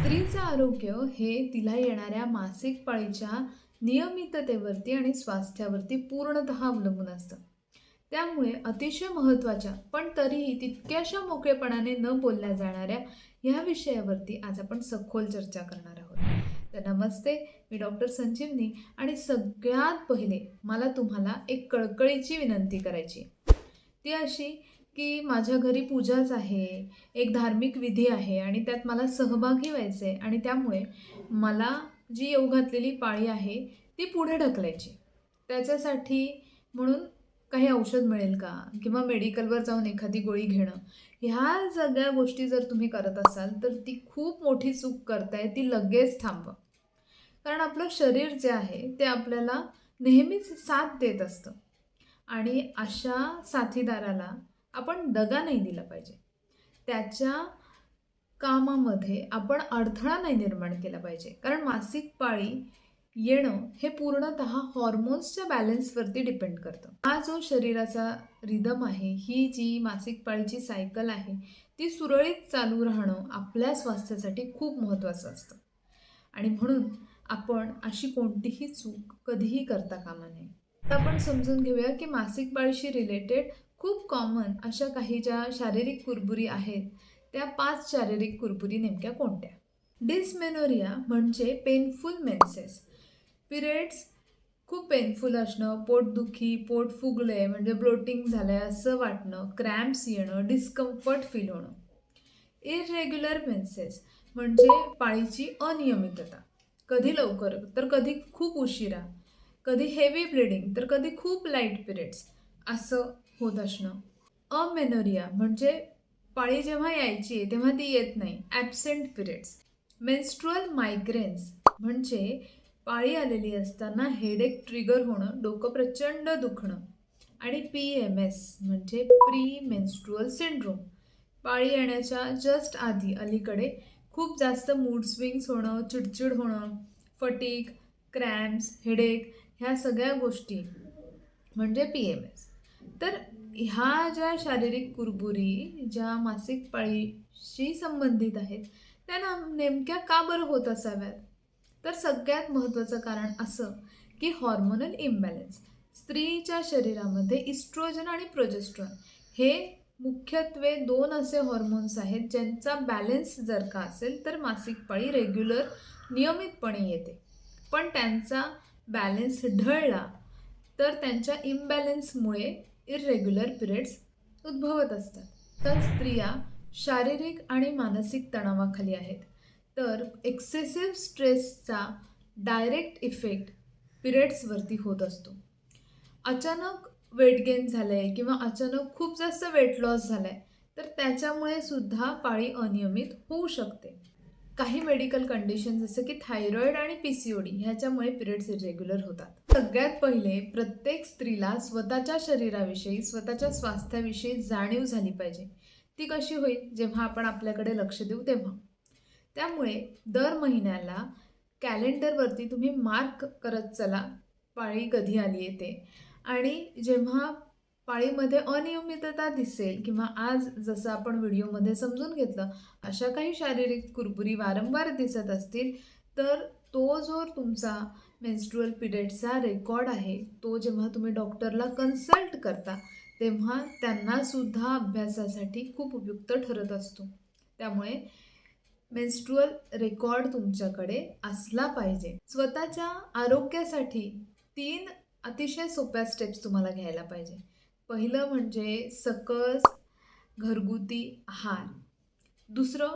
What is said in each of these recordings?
स्त्रीचं आरोग्य हे तिला येणाऱ्या मासिक पाळीच्या नियमिततेवरती आणि स्वास्थ्यावरती पूर्णतः अवलंबून असतं. त्यामुळे अतिशय महत्त्वाच्या पण तरीही तितक्याशा मोकळेपणाने न बोलल्या जाणाऱ्या ह्या विषयावरती आज आपण सखोल चर्चा करणार आहोत. तर नमस्ते मी डॉक्टर संजीवनी आणि सगळ्यात पहिले मला तुम्हाला एक कळकळीची विनंती करायची ती अशी की माझ्या घरी पूजाच आहे एक धार्मिक विधी आहे आणि त्यात मला सहभागी व्हायचं आहे आणि त्यामुळे मला जी येऊ घातलेली पाळी आहे ती पुढे ढकलायची. त्याच्यासाठी म्हणून काही औषध मिळेल का? किंवा मेडिकलवर जाऊन एखादी गोळी घेणं? ह्या सगळ्या गोष्टी जर तुम्ही करत असाल तर ती खूप मोठी चूक करताय ती लगेच थांबवा. कारण आपलं शरीर जे आहे ते आपल्याला नेहमीच साथ देत असतं. आणि अशा साथीदाराला आपण दगा नाही दिला पाहिजे. त्याच्या कामामध्ये आपण अडथळा नाही निर्माण केला पाहिजे. कारण मासिक पाळी येणं हे पूर्णत हॉर्मोन्सच्या बॅलन्सवरती डिपेंड करतं. हा जो शरीराचा रिदम आहे ही जी मासिक पाळीची सायकल आहे ती सुरळीत चालू राहणं आपल्या स्वास्थ्यासाठी खूप महत्त्वाचं असतं. आणि म्हणून आपण अशी कोणतीही चूक कधीही करता कामा नये. आता आपण समजून घेऊया की मासिक पाळीशी रिलेटेड खूप कॉमन अशा काही ज्या शारीरिक कुरबुरी आहेत त्या पाच शारीरिक कुरबुरी नेमक्या कोणत्या? डिसमेनोरिया म्हणजे पेनफुल मेन्सेस पिरियड्स खूप पेनफुल असणं पोटदुखी पोट फुगले म्हणजे ब्लोटिंग झालं आहे असं वाटणं क्रॅम्प्स येणं डिस्कम्फर्ट फील होणं. इरेग्युलर मेन्सेस म्हणजे पाळीची अनियमितता. कधी लवकर तर कधी खूप उशिरा. कधी हेवी ब्लिडिंग तर कधी खूप लाइट पिरियड्स असं होत असणं. अमेनोरिया म्हणजे पाळी जेव्हा यायची आहे तेव्हा ती येत नाही. ॲबसेंट पिरियड्स मेन्स्ट्रुअल मायग्रेन्स म्हणजे पाळी आलेली असताना हेडेक ट्रिगर होणं डोकं प्रचंड दुखणं. आणि पी एम एस म्हणजे प्री मेन्स्ट्रुअल सिंड्रोम पाळी येण्याच्या जस्ट आधी अलीकडे खूप जास्त मूड स्विंग्स होणं चिडचिड होणं फटीक क्रॅम्स हेडेक ह्या सगळ्या गोष्टी म्हणजे पी एम एस तर ह्या ज्या शारीरिक कुरबुरी ज्या मासिक पाळीशी संबंधित आहेत त्या ना नेमक्या का बरं होत असाव्यात? तर सगळ्यात महत्त्वाचं कारण असं की हॉर्मोनल इम्बॅलन्स स्त्रीच्या शरीरामध्ये इस्ट्रोजन आणि प्रोजेस्ट्रॉन हे मुख्यत्वे दोन असे हॉर्मोन्स आहेत ज्यांचा बॅलन्स जर का असेल तर मासिक पाळी रेग्युलर नियमितपणे येते. पण त्यांचा बॅलन्स ढळला तर त्यांच्या इम्बॅलन्समुळे इरेग्युलर पिरियड्स उद्भवत असतात. तर स्त्रिया शारीरिक आणि मानसिक तणावाखाली आहेत. तर एक्सेसिव्ह स्ट्रेसचा डायरेक्ट इफेक्ट पिरियड्सवरती होत असतो. अचानक वेट गेन झालं आहे किंवा अचानक खूप जास्त वेट लॉस झाला आहे तर त्याच्यामुळे सुद्धा पाळी अनियमित होऊ शकते. काही मेडिकल कंडिशन जसं की थायरॉइड आणि पी सी ओ डी ह्याच्यामुळे पिरियड्स इरेग्युलर होतात. सगळ्यात पहिले प्रत्येक स्त्रीला स्वतःच्या शरीराविषयी स्वतःच्या स्वास्थ्याविषयी जाणीव झाली पाहिजे. ती कशी होईल? जेव्हा आपण आपल्याकडे लक्ष देऊ तेव्हा. त्यामुळे दर महिन्याला कॅलेंडरवरती तुम्ही मार्क करत चला. पाळी कधी आली येते? आणि जेव्हा पाळीमध्ये अनियमितता दिसेल किंवा आज जसं आपण व्हिडिओमध्ये समजून घेतलं अशा काही शारीरिक कुरबुरी वारंवार दिसत असतील तर तो जो तुमचा मेन्स्ट्रुअल पिरियडचा रेकॉर्ड आहे. तो जेव्हा तुम्ही डॉक्टरला कन्सल्ट करता तेव्हा त्यांनासुद्धा अभ्यासासाठी खूप उपयुक्त ठरत असतो. त्यामुळे मेन्स्ट्रुअल रेकॉर्ड तुमच्याकडे असला पाहिजे. स्वतःच्या आरोग्यासाठी तीन अतिशय सोप्या स्टेप्स तुम्हाला घ्यायला पाहिजे. पहिलं म्हणजे सकस घरगुती आहार. दुसरं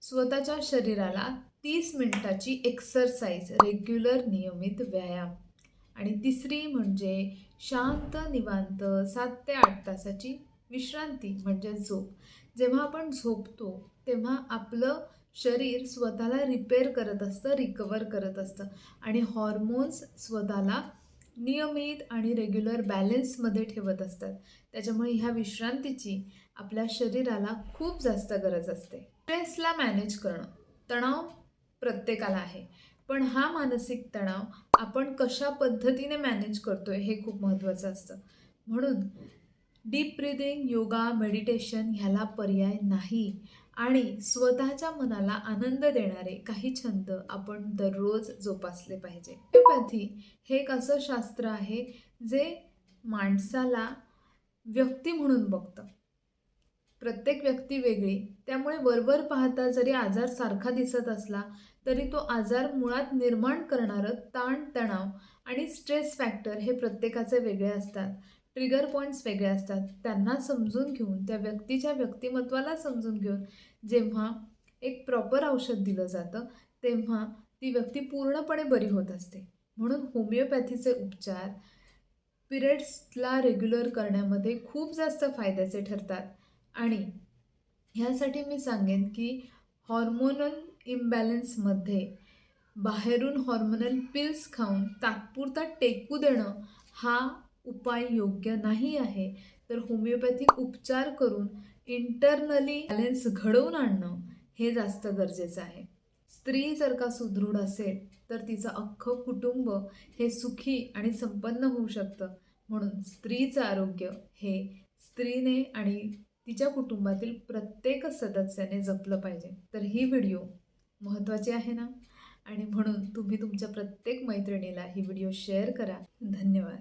स्वतःच्या शरीराला तीस मिनटाची एक्सरसाइज रेग्युलर नियमित व्यायाम. आणि तिसरी म्हणजे शांत निवांत सात ते आठ तासाची विश्रांती म्हणजे झोप. जेव्हा आपण झोपतो तेव्हा आपलं शरीर स्वतःला रिपेअर करत असतं रिकवर करत असतं. आणि हॉर्मोन्स स्वतःला नियमित आणि रेग्युलर बॅलन्समध्ये ठेवत असतात. त्याच्यामुळे ह्या विश्रांतीची आपल्या शरीराला खूप जास्त गरज असते. स्ट्रेसला मॅनेज करणं तणाव प्रत्येकाला आहे. पण हा मानसिक तणाव आपण कशा पद्धतीने मॅनेज करतोय हे खूप महत्त्वाचं असतं. म्हणून डीप ब्रिदिंग योगा मेडिटेशन ह्याला पर्याय नाही. आणि स्वतःच्या मनाला आनंद देणारे काही छंद आपण दररोज जोपासले पाहिजे. होमिओपॅथी हे एक असं शास्त्र आहे जे माणसाला व्यक्ती म्हणून बघतं. प्रत्येक व्यक्ती वेगळी त्यामुळे वरवर पाहता जरी आजार सारखा दिसत असला तरी तो आजार मुळात निर्माण करणारं ताणतणाव आणि स्ट्रेस फॅक्टर हे प्रत्येकाचे वेगळे असतात. ट्रिगर पॉईंट्स वेगळे असतात. त्यांना समजून घेऊन त्या व्यक्तीच्या व्यक्तिमत्वाला समजून घेऊन जेव्हा एक प्रॉपर औषध दिलं जातं तेव्हा ती व्यक्ती पूर्णपणे बरी होत असते. म्हणून होमिओपॅथीचे उपचार पिरियड्सला रेग्युलर करण्यामध्ये खूप जास्त फायद्याचे ठरतात. आणि ह्यासाठी मी सांगेन की हॉर्मोनल इम्बॅलन्समध्ये बाहेरून हॉर्मोनल पिल्स खाऊन तात्पुरता टेकू देणं हा उपाय योग्य नाही आहे तर होमिओपॅथिक उपचार करून इंटरनली बॅलेन्स घडवून आणणं हे जास्त गरजेचं आहे. स्त्री जर का सुदृढ असेल तर तिचं अख्खं कुटुंब हे सुखी आणि संपन्न होऊ शकतं. म्हणून स्त्रीचं आरोग्य हे स्त्रीने आणि तिच्या कुटुंबातील प्रत्येक सदस्याने जपलं पाहिजे. तर ही व्हिडिओ महत्त्वाची आहे ना? आणि म्हणून तुम्ही तुमच्या प्रत्येक मैत्रिणीला ही व्हिडिओ शेअर करा. धन्यवाद.